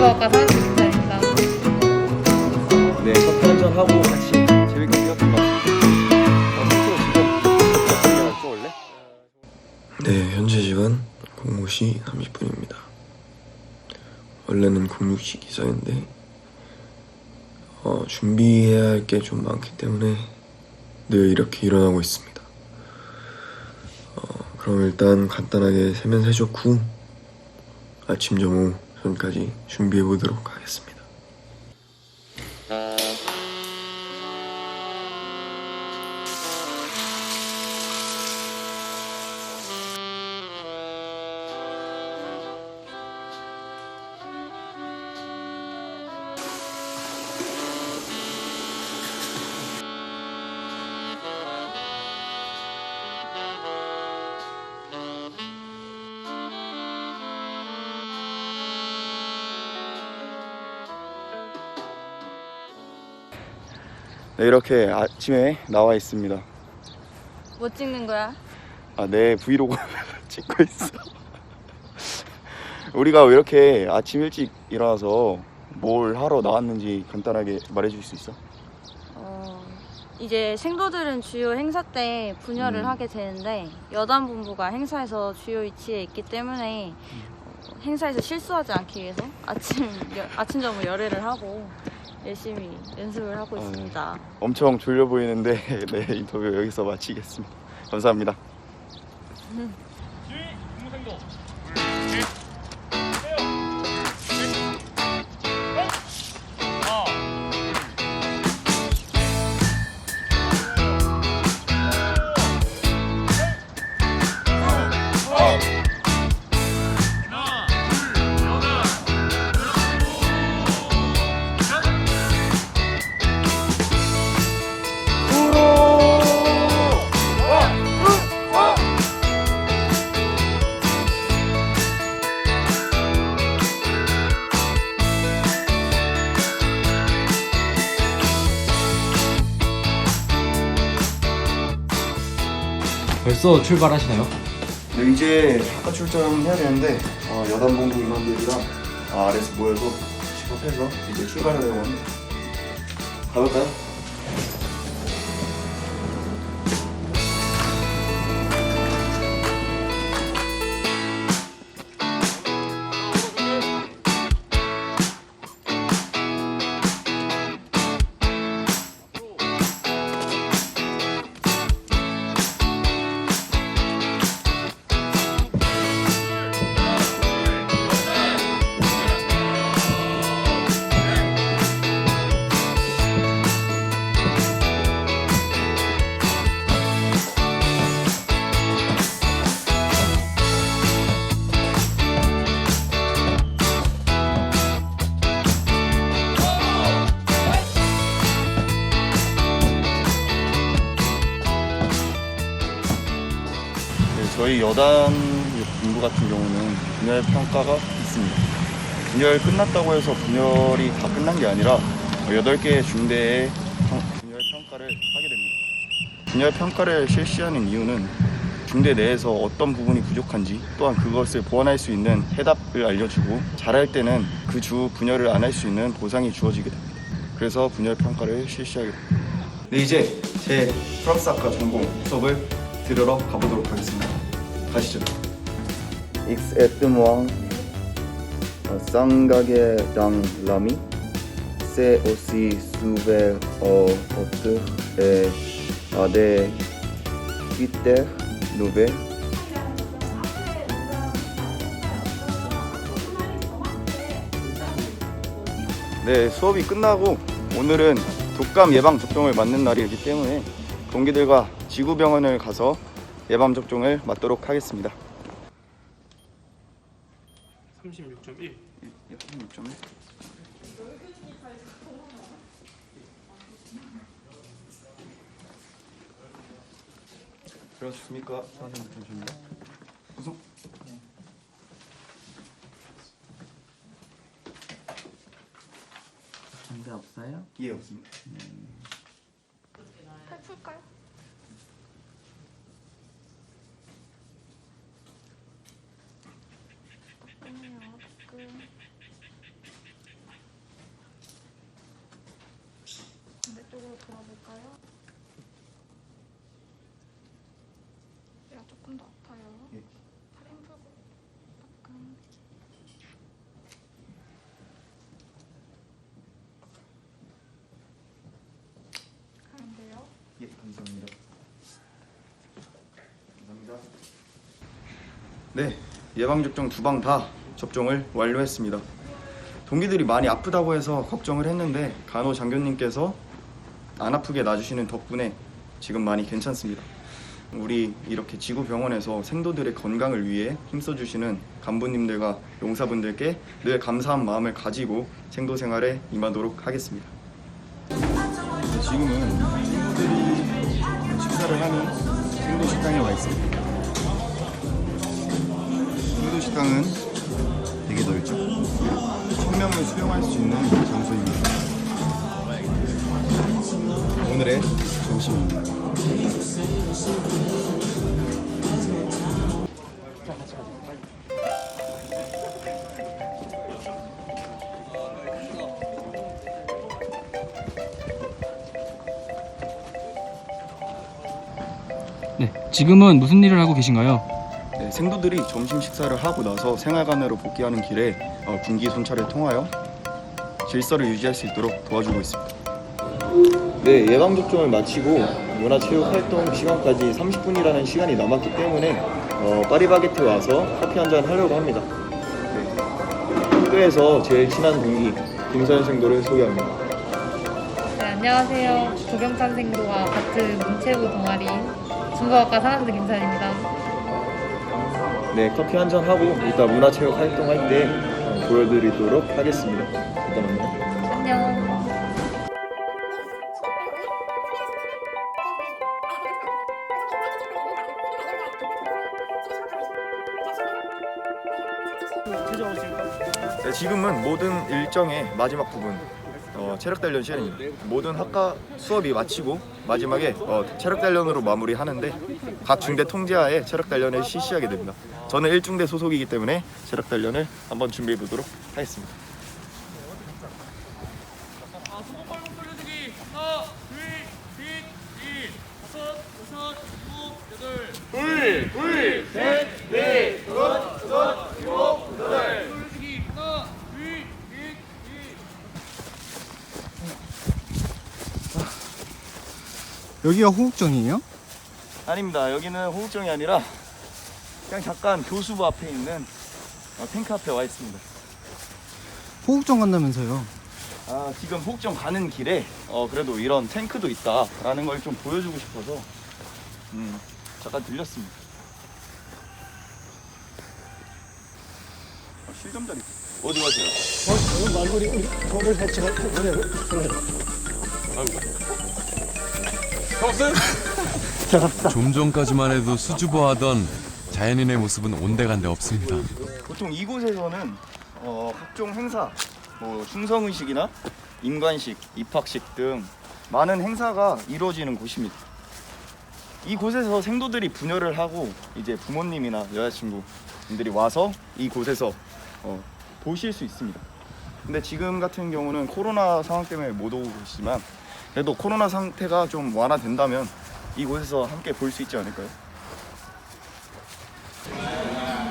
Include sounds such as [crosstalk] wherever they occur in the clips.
국어학과 40분입니다. 네, 커피 한잔 하고 같이 재밌게 뛰었던 것 같습니다. 어? 네, 현재 시간 05시 30분입니다. 원래는 06시 기상인데 어, 준비해야 할 게 좀 많기 때문에 늘 이렇게 일어나고 있습니다. 어, 그럼 일단 간단하게 세면 후 아침 점호 전까지 준비해 보도록 하겠습니다. 네, 이렇게 아침에 나와 있습니다. 뭐 찍는 거야? 아, 내 브이로그 [laughs] 찍고 있어. [laughs] 우리가 왜 이렇게 아침 일찍 일어나서 뭘 하러 나왔는지 간단하게 말해줄 수 있어? 어, 이제 생도들은 주요 행사 때 분열을 음. 하게 되는데 여단 본부가 행사에서 주요 위치에 있기 때문에 어, 행사에서 실수하지 않기 위해서 아침 여- 아침 점을 열애를 하고 열심히 연습을 하고 어. 있습니다. 엄청 졸려 보이는데 [laughs] 네, 인터뷰 여기서 마치겠습니다. 감사합니다. [laughs] 벌써 출발하시나요? 네, 이제 학과 출정해야 되는데 어, 여단 본부 인원들이랑 아, 아래에서 모여서 식업해서 이제 출발하려고 합니다. 가볼까요? 여단 본부 같은 경우는 분열 평가가 있습니다. 분열 끝났다고 해서 분열이 다 끝난 게 아니라 8개의 중대의 평- 분열 평가를 하게 됩니다. 분열 평가를 실시하는 이유는 중대 내에서 어떤 부분이 부족한지 또한 그것을 보완할 수 있는 해답을 알려주고 잘할 때는 그 주 분열을 안 할 수 있는 보상이 주어지게 됩니다. 그래서 분열 평가를 실시하게 됩니다. 네, 이제 제 프랑스 학과 전공 수업을 들으러 가보도록 하겠습니다. 가시죠. X-moi 쌍가게 당 라미 au autour et à des critères nouveaux. 네, 수업이 끝나고 오늘은 독감 예방 접종을 맞는 날이기 때문에 동기들과 지구병원을 가서 예방 접종을 맞도록 하겠습니다. 36.1 들어주십니까? 선생님 잠시만요. 무슨? 문제 없어요? 예, 없습니다. 풀까요? 조금 더 아파요. 예. 팔힘 풀고 약간 하면 돼요. 예, 감사합니다. 감사합니다. 네, 예방접종 두 방 다 접종을 완료했습니다. 동기들이 많이 아프다고 해서 걱정을 했는데 간호 장교님께서 안 아프게 놔주시는 덕분에 지금 많이 괜찮습니다. 우리 이렇게 지구병원에서 생도들의 건강을 위해 힘써주시는 간부님들과 용사분들께 늘 감사한 마음을 가지고 생도 생활에 임하도록 하겠습니다. 지금은 친구들이 식사를 하는 생도 식당에 와 있습니다. 생도 식당은 되게 넓죠. 천 명을 수용할 수 있는 장소입니다. 오늘의 점심입니다. 네, 지금은 무슨 일을 하고 계신가요? 네, 생도들이 점심 식사를 하고 나서 생활관으로 복귀하는 길에 어, 군기 손찰을 통하여 질서를 유지할 수 있도록 도와주고 있습니다. 네, 예방 접종을 마치고 문화체육 활동 시간까지 30분이라는 시간이 남았기 때문에 어, 파리바게트 와서 커피 한 잔 하려고 합니다. 네. 학교에서 제일 친한 동기 김서현 생도를 소개합니다. 네, 안녕하세요. 조경탄생도와 같은 문체부 동아리 중국어과 4학년 김선입니다. 네, 커피 한 잔 하고 이따 문화체육 활동할 때 어, 보여드리도록 하겠습니다. 안 네, 지금은 모든 일정의 마지막 부분 어, 체력 단련 시간입니다. 모든 학과 수업이 마치고 마지막에 어, 체력 단련으로 마무리하는데 각 중대 통제하에 체력 단련을 실시하게 됩니다. 저는 1중대 소속이기 때문에 체력 단련을 한번 준비해 보도록 하겠습니다. 여기가 호국정이에요? 아닙니다. 여기는 호국정이 아니라 그냥 잠깐 교수부 앞에 있는 어, 탱크 앞에 와 있습니다. 호국정 간다면서요? 아, 지금 호국정 가는 길에 어, 그래도 이런 탱크도 있다라는 걸 좀 보여주고 싶어서 음, 잠깐 들렸습니다. 어, 실점자리 어디 가세요? 좀 전까지만 [laughs] 해도 수줍어하던 자연인의 모습은 온데간데 없습니다. 보통 이곳에서는 어, 각종 행사, 뭐 충성의식이나 임관식, 입학식 등 많은 행사가 이루어지는 곳입니다. 이곳에서 생도들이 분열을 하고 이제 부모님이나 여자친구분들이 와서 이곳에서 어, 보실 수 있습니다. 근데 지금 같은 경우는 코로나 상황 때문에 못 오고 계시지만 그래도 코로나 상태가 좀 완화된다면 이곳에서 함께 볼 수 있지 않을까요?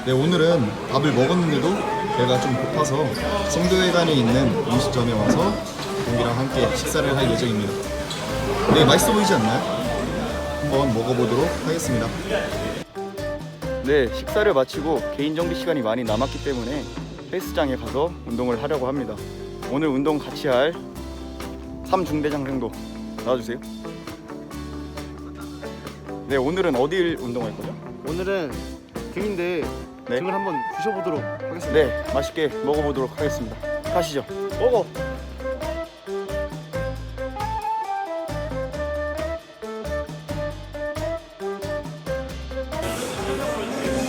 네, 오늘은 밥을 먹었는데도 배가 좀 고파서 생도회관에 있는 음식점에 와서 동기랑 함께 식사를 할 예정입니다. 네, 맛있어 보이지 않나요? 한번 먹어보도록 하겠습니다. 네, 식사를 마치고 개인 정비 시간이 많이 남았기 때문에 헬스장에 가서 운동을 하려고 합니다. 오늘 운동 같이 할 3중대장 정도 나와주세요. 네, 오늘은 어딜 운동할 거죠? 오늘은 등인데 네. 등을 한번 부셔보도록 하겠습니다. 네, 맛있게 먹어보도록 하겠습니다. 가시죠. 먹어.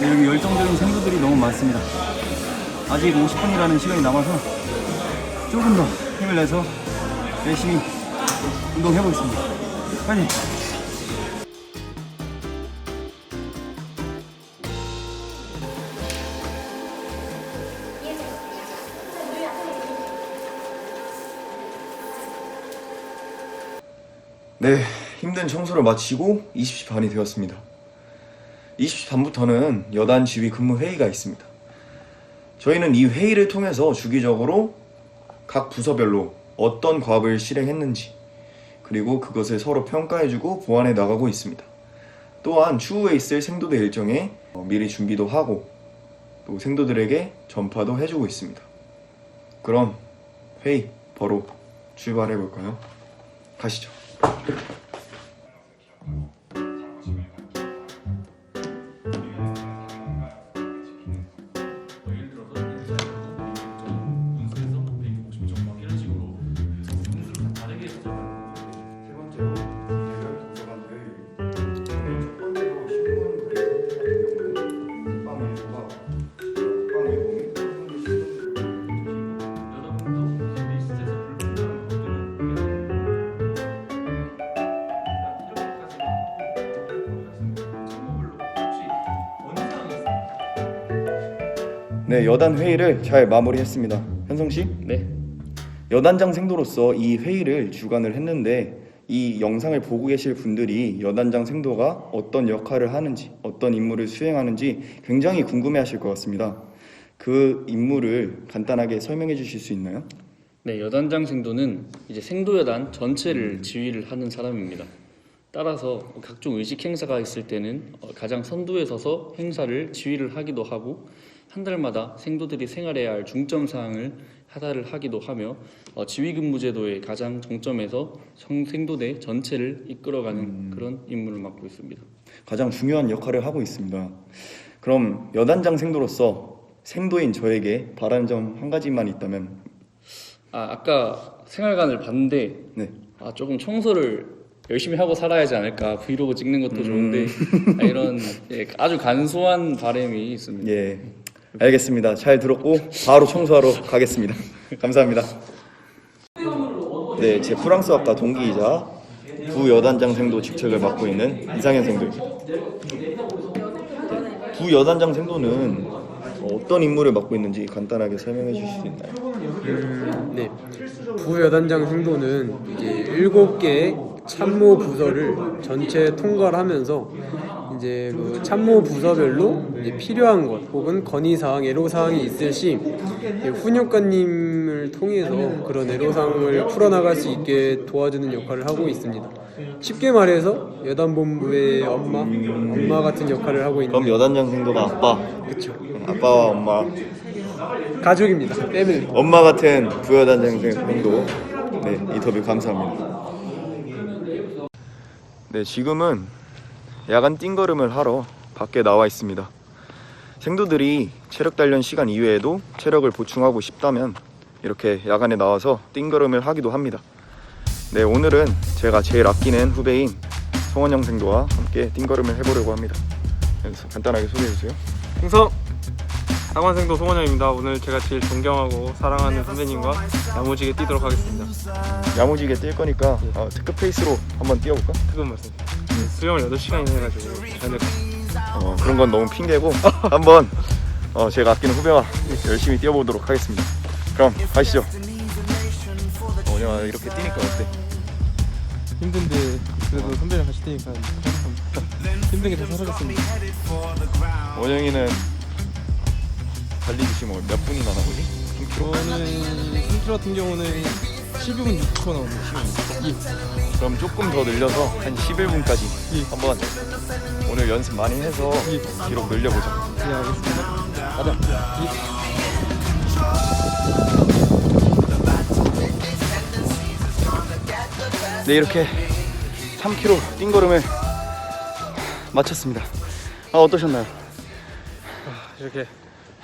네, 여기 열정적인 생도들이 너무 많습니다. 아직 50분이라는 시간이 남아서 조금 더 힘을 내서 열심히 운동해 보겠습니다. 빨리. 네, 힘든 청소를 마치고 20시 반이 되었습니다. 23부터는 여단 지휘 근무 회의가 있습니다. 저희는 이 회의를 통해서 주기적으로 각 부서별로 어떤 과업을 실행했는지 그리고 그것을 서로 평가해주고 보완해 나가고 있습니다. 또한 추후에 있을 생도대 일정에 어, 미리 준비도 하고 또 생도들에게 전파도 해주고 있습니다. 그럼 회의 바로 출발해 볼까요? 가시죠. 네, 여단 회의를 잘 마무리했습니다. 현성 씨? 네. 여단장 생도로서 이 회의를 주관을 했는데 이 영상을 보고 계실 분들이 여단장 생도가 어떤 역할을 하는지 어떤 임무를 수행하는지 굉장히 궁금해 하실 것 같습니다. 그 임무를 간단하게 설명해 주실 수 있나요? 네, 여단장 생도는 이제 생도여단 전체를 지휘를 하는 사람입니다. 따라서 각종 의식 행사가 있을 때는 어, 가장 선두에 서서 행사를 지휘를 하기도 하고 한 달마다 생도들이 생활해야 할 중점 사항을 하다를 하기도 하며 어, 지휘 근무 제도의 가장 정점에서 성- 생도대 전체를 이끌어가는 그런 임무를 맡고 있습니다. 가장 중요한 역할을 하고 있습니다. 그럼 여단장 생도로서 생도인 저에게 바라는 점 한 가지만 있다면 아, 아까 생활관을 봤는데 네. 아, 조금 청소를 열심히 하고 살아야지 않을까 브이로그 찍는 것도 좋은데 아, 이런 예, 아주 간소한 바람이 있습니다. 예, 알겠습니다. 잘 들었고 바로 청소하러 가겠습니다. 감사합니다. 네, 제 프랑스 학과 동기이자 부여단장 생도 직책을 맡고 있는 이상현 생도입니다. 네, 부여단장 생도는 어떤 임무를 맡고 있는지 간단하게 설명해 주실 수 있나요? 네. 부여단장 행도는 이제 일곱 개의 참모 부서를 전체 통과를 하면서 이제 그 참모 부서별로 이제 필요한 것 혹은 건의 사항, 애로 사항이 있을 시 훈육관님을 통해서 그런 애로 사항을 풀어나갈 수 있게 도와주는 역할을 하고 있습니다. 쉽게 말해서 여단본부의 엄마, 엄마 같은 역할을 하고 있는 그럼 여단장 생도가 아빠, 그렇죠. 아빠와 엄마, 가족입니다. 패밀리. 엄마 같은 부여단장 생도 네, 인터뷰 감사합니다. 네, 지금은 야간 띵걸음을 하러 밖에 나와 있습니다. 생도들이 체력 단련 시간 이외에도 체력을 보충하고 싶다면 이렇게 야간에 나와서 띵걸음을 하기도 합니다. 네, 오늘은 제가 제일 아끼는 후배인 성원영 생도와 함께 띵걸음을 해보려고 합니다. 간단하게 소개해 주세요. 흥성 상원생도 송원영입니다. 오늘 제가 제일 존경하고 사랑하는 선배님과 야무지게 뛰도록 하겠습니다. 야무지게 뛸 거니까 어, 특급 페이스로 한번 뛰어볼까? 특급 말씀. 수영을 8시간이나 해가지고 저녁 어, 그런 건 너무 핑계고 [laughs] 한번 어, 제가 아끼는 후배와 열심히 뛰어보도록 하겠습니다. 그럼 가시죠. 어, 야, 이렇게 뛰니까 어때? 힘든데 그래도 선배랑 같이 뛰니까 힘든 게더 사라졌습니다. 원영이는 달리기 지금 몇 분이나? 3km? 저는 3km 같은 경우는 12분 6초 나옵니다. 12분. 그럼 조금 더 늘려서 한 11분까지 예. 한번 오늘 연습 많이 해서 기록 늘려보자. 네, 알겠습니다. 가자. 네, 이렇게 3km 띵걸음을 마쳤습니다. 아, 어떠셨나요? 이렇게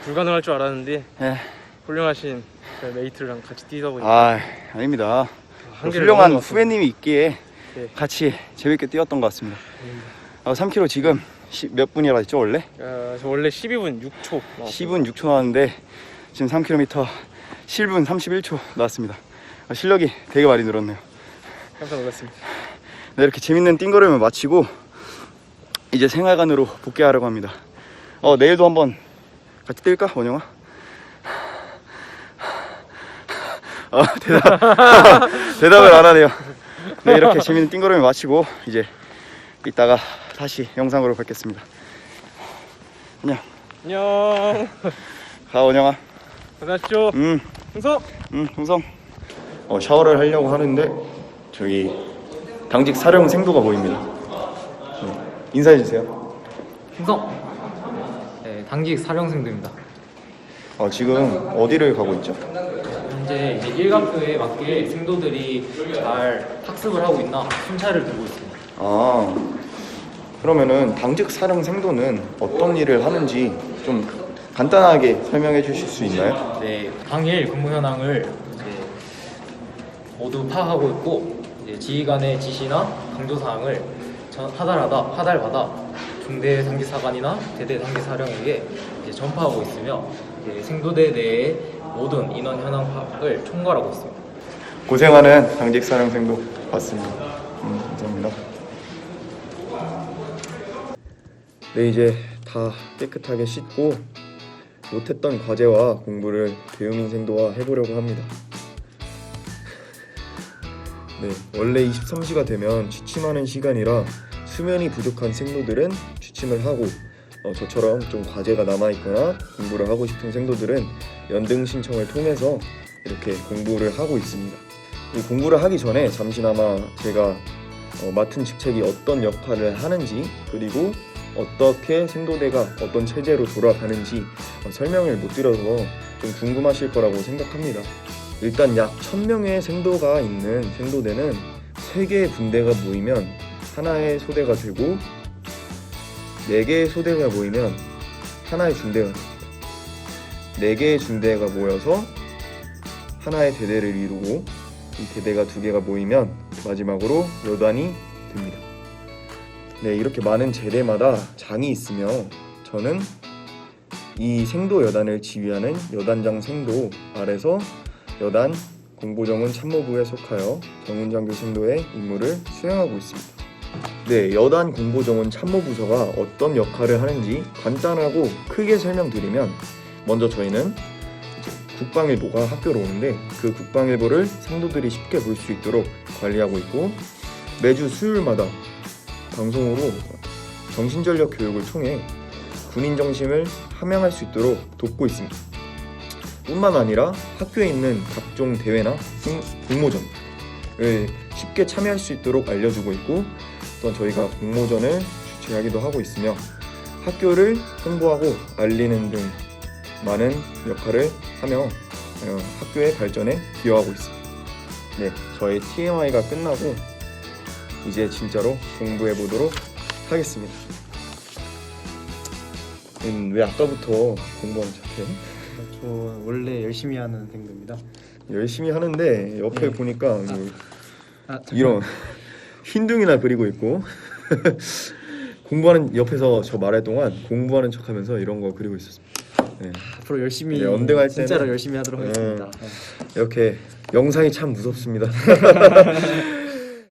불가능할 줄 알았는데 예. 훌륭하신 저희 메이트랑 같이 뛰다 보니까 아, 아닙니다. 훌륭한 넘은 것 같습니다. 후배님이 있기에 네. 같이 재밌게 뛰었던 것 같습니다. 아, 3km 지금 시- 몇 분이라 했죠 원래? 어, 저 원래 12분 6초 10분 6초 나왔는데 지금 3km 7분 31초 나왔습니다. 아, 실력이 되게 많이 늘었네요. 깜짝 놀랐습니다. 네, 이렇게 재밌는 띵걸음을 마치고 이제 생활관으로 복귀하려고 합니다. 어, 내일도 한번 같이 뛸까, 원영아? 아, 대답, [laughs] 대답을 안 하네요. 네, 이렇게 재밌는 띵걸음을 마치고 이제 이따가 다시 영상으로 뵙겠습니다. 안녕. 안녕. 가 원영아. 고생하십시오. 음. 흥성. 음, 흥성. 어, 샤워를 하려고 하는데 저기 당직 사령 생도가 보입니다. 네. 인사해 주세요. 흥성. 네, 당직 사령생도입니다. 어, 지금 어디를 가고 있죠? 현재 이제 일감표에 맞게 생도들이 잘 학습을 하고 있나 순찰을 두고 있습니다. 아, 그러면은 당직 사령 생도는 어떤 일을 하는지 좀 간단하게 설명해 주실 수 있나요? 네, 당일 근무 현황을 이제 모두 파악하고 있고 이제 지휘관의 지시나 강조 사항을 전- 하달하다 하달받아 중대 당기 사관이나 대대 당기 사령에게 이제 전파하고 있으며 생도대 내의 모든 인원 현황 파악을 총괄하고 있습니다. 고생하는 당직 사령 생도 봤습니다. 음, 감사합니다. 네, 이제 다 깨끗하게 씻고 못했던 과제와 공부를 배우민 생도와 해보려고 합니다. 네, 원래 23시가 되면 취침하는 시간이라 수면이 부족한 생도들은 취침을 하고 어, 저처럼 좀 과제가 남아있거나 공부를 하고 싶은 생도들은 연등 신청을 통해서 이렇게 공부를 하고 있습니다. 이 공부를 하기 전에 잠시나마 제가 어, 맡은 직책이 어떤 역할을 하는지 그리고 어떻게 생도대가 어떤 체제로 돌아가는지 어, 설명을 못 드려서 좀 궁금하실 거라고 생각합니다. 일단 약 1000명의 생도가 있는 생도대는 3개의 분대가 모이면 하나의 소대가 되고 4개의 소대가 모이면 하나의 중대가 됩니다. 4개의 중대가 모여서 하나의 대대를 이루고 이 대대가 두 개가 모이면 마지막으로 여단이 됩니다. 네, 이렇게 많은 제대마다 장이 있으며 저는 이 생도 여단을 지휘하는 여단장 생도 아래서 여단 공보정은 참모부에 속하여 정훈장 교 생도의 임무를 수행하고 있습니다. 네, 여단 공보정은 참모부서가 어떤 역할을 하는지 간단하고 크게 설명드리면 먼저 저희는 국방일보가 학교로 오는데 그 국방일보를 생도들이 쉽게 볼 수 있도록 관리하고 있고 매주 수요일마다 방송으로 정신전력 교육을 통해 군인 정신을 함양할 수 있도록 돕고 있습니다. 뿐만 아니라 학교에 있는 각종 대회나 공- 공모전을 쉽게 참여할 수 있도록 알려주고 있고 또 저희가 공모전을 주최하기도 하고 있으며 학교를 홍보하고 알리는 등 많은 역할을 하며 어, 학교의 발전에 기여하고 있습니다. 네, 저의 TMI가 끝나고 이제 진짜로 공부해 보도록 하겠습니다. 음, 왜 아까부터 공부하는 척해? 저 원래 열심히 하는 생도입니다. 열심히 하는데 옆에 네. 보니까 뭐 아, 이런 흰둥이나 그리고 있고 [laughs] 공부하는 옆에서 저 말할 동안 공부하는 척하면서 이런 거 그리고 있었습니다. 네. 앞으로 열심히 네, 언등할 때는 진짜로 열심히 하도록 하겠습니다. 음. 이렇게 영상이 참 무섭습니다. [laughs]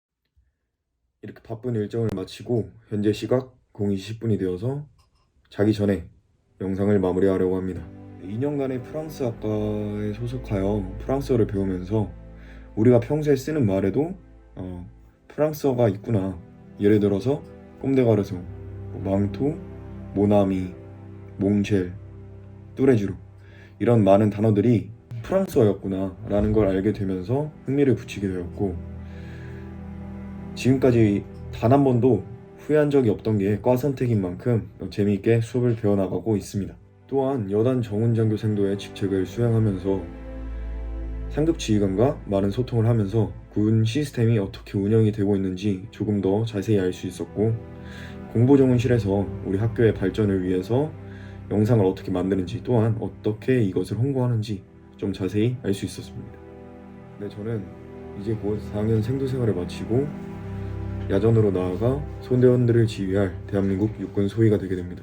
이렇게 바쁜 일정을 마치고 현재 시각 02시 10분이 되어서 자기 전에 영상을 마무리하려고 합니다. 2년간의 프랑스 학과에 소속하여 프랑스어를 배우면서 우리가 평소에 쓰는 말에도 어, 프랑스어가 있구나. 예를 들어서 꼼데가르송, 뭐 망토, 모나미, 몽쉘, 뚜레주르 이런 많은 단어들이 프랑스어였구나 라는 걸 알게 되면서 흥미를 붙이게 되었고 지금까지 단 한 번도 후회한 적이 없던 게 과 선택인 만큼 재미있게 수업을 배워나가고 있습니다. 또한 여단 정훈장 교 생도의 직책을 수행하면서 상급 지휘관과 많은 소통을 하면서 군 시스템이 어떻게 운영이 되고 있는지 조금 더 자세히 알 수 있었고 공보정훈실에서 우리 학교의 발전을 위해서 영상을 어떻게 만드는지 또한 어떻게 이것을 홍보하는지 좀 자세히 알 수 있었습니다. 네, 저는 이제 곧 4학년 생도 생활을 마치고 야전으로 나아가 소대원들을 지휘할 대한민국 육군 소위가 되게 됩니다.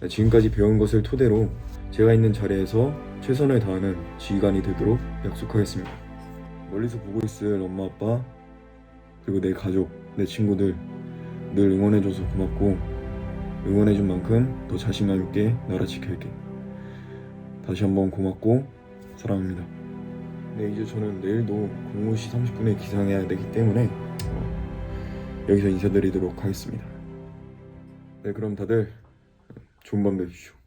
네, 지금까지 배운 것을 토대로 제가 있는 자리에서 최선을 다하는 지휘관이 되도록 약속하겠습니다. 멀리서 보고 있을 엄마 아빠 그리고 내 가족, 내 친구들 늘 응원해줘서 고맙고 응원해준 만큼 더 자신감 있게 나라 지킬게. 다시 한번 고맙고 사랑합니다. 네 이제 저는 내일도 05시 30분에 기상해야 되기 때문에 어, 여기서 인사드리도록 하겠습니다. 네 그럼 다들 좋은 밤 되십시오.